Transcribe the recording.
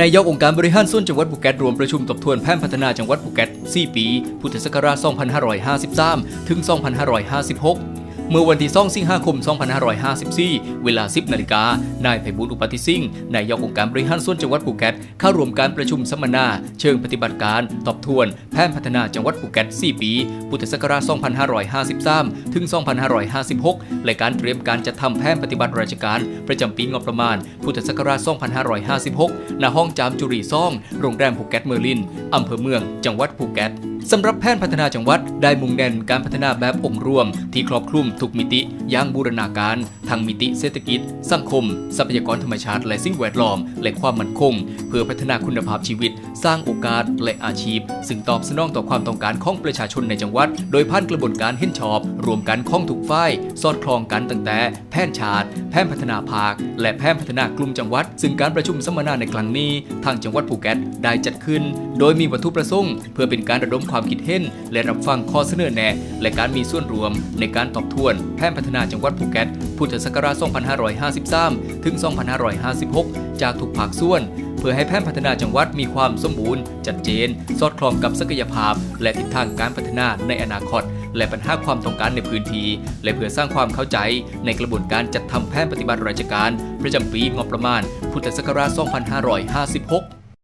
นายกองค์การบริหารส่วนจังหวัดภูเก็ตรวมประชุมทบทวนแผนพัฒนาจังหวัดภูเก็ต4ปี พุทธศักราช 2553 ถึง 2556 เมื่อวันที่2สิงหาคม 2554 เวลา 10 นาฬิกา นายไพบุญอุปติสิงห์นายกองค์การบริหารส่วนจังหวัดภูเก็ตเข้าร่วมการประชุมสัมมนา เชิงปฏิบัติการทบทวน แผนพัฒนาจังหวัดภูเก็ต4 ปี พุทธศักราช 2553 ถึง 2556 และการเตรียมการจัดทำแผนปฏิบัติราชการ ประจำปีงบประมาณ พุทธศักราช 2556 ณ ห้องจามจุรีซ่อง โรงแรมภูเก็ตเมอร์ลิน อำเภอเมือง จังหวัดภูเก็ตสำหรับแผนพัฒนาจังหวัดได้มุ่งเน้นการพัฒนาแบบองค์รวม ที่ครอบคลุมทุกมิติอย่างบูรณาการทางมิติเศรษฐกิจ สังคม ทรัพยากรธรรมชาติ และสิ่งแวดล้อม และความมั่นคง เพื่อพัฒนาคุณภาพชีวิต สร้างโอกาสและอาชีพ ซึ่งตอบสนองต่อความต้องการของประชาชนในจังหวัด โดยผ่านกระบวนการเห็นชอบ รวมกันของทุกฝ่ายสอดคล้องกันตั้งแต่ แผนชาติ แผนพัฒนาภาค และแผนพัฒนากลุ่มจังหวัด ซึ่งการประชุมสัมมนาในครั้งนี้ ทางจังหวัดภูเก็ตได้จัดขึ้น โดยมีวัตถุประสงค์ เพื่อเป็นการระดมความคิดเห็นและรับฟังข้อเสนอแนะและการมีส่วนรวม ในการตอบทวน แผนพัฒนาจังหวัดภูเก็ตพุทธศักราช 2553 ถึง 2556 จากทุกภาคส่วนเพื่อให้แผนพัฒนาจังหวัดมีความสมบูรณ์จัดเจน สอดคล้องกับศักยภาพ และทิศทางการพัฒนาในอนาคต และปัญหาความต้องการในพื้นที่ และเพื่อสร้างความเข้าใจในกระบวนการจัดทำแผนปฏิบัติราชการ ประจำปีงบประมาณ พุทธศักราช 2556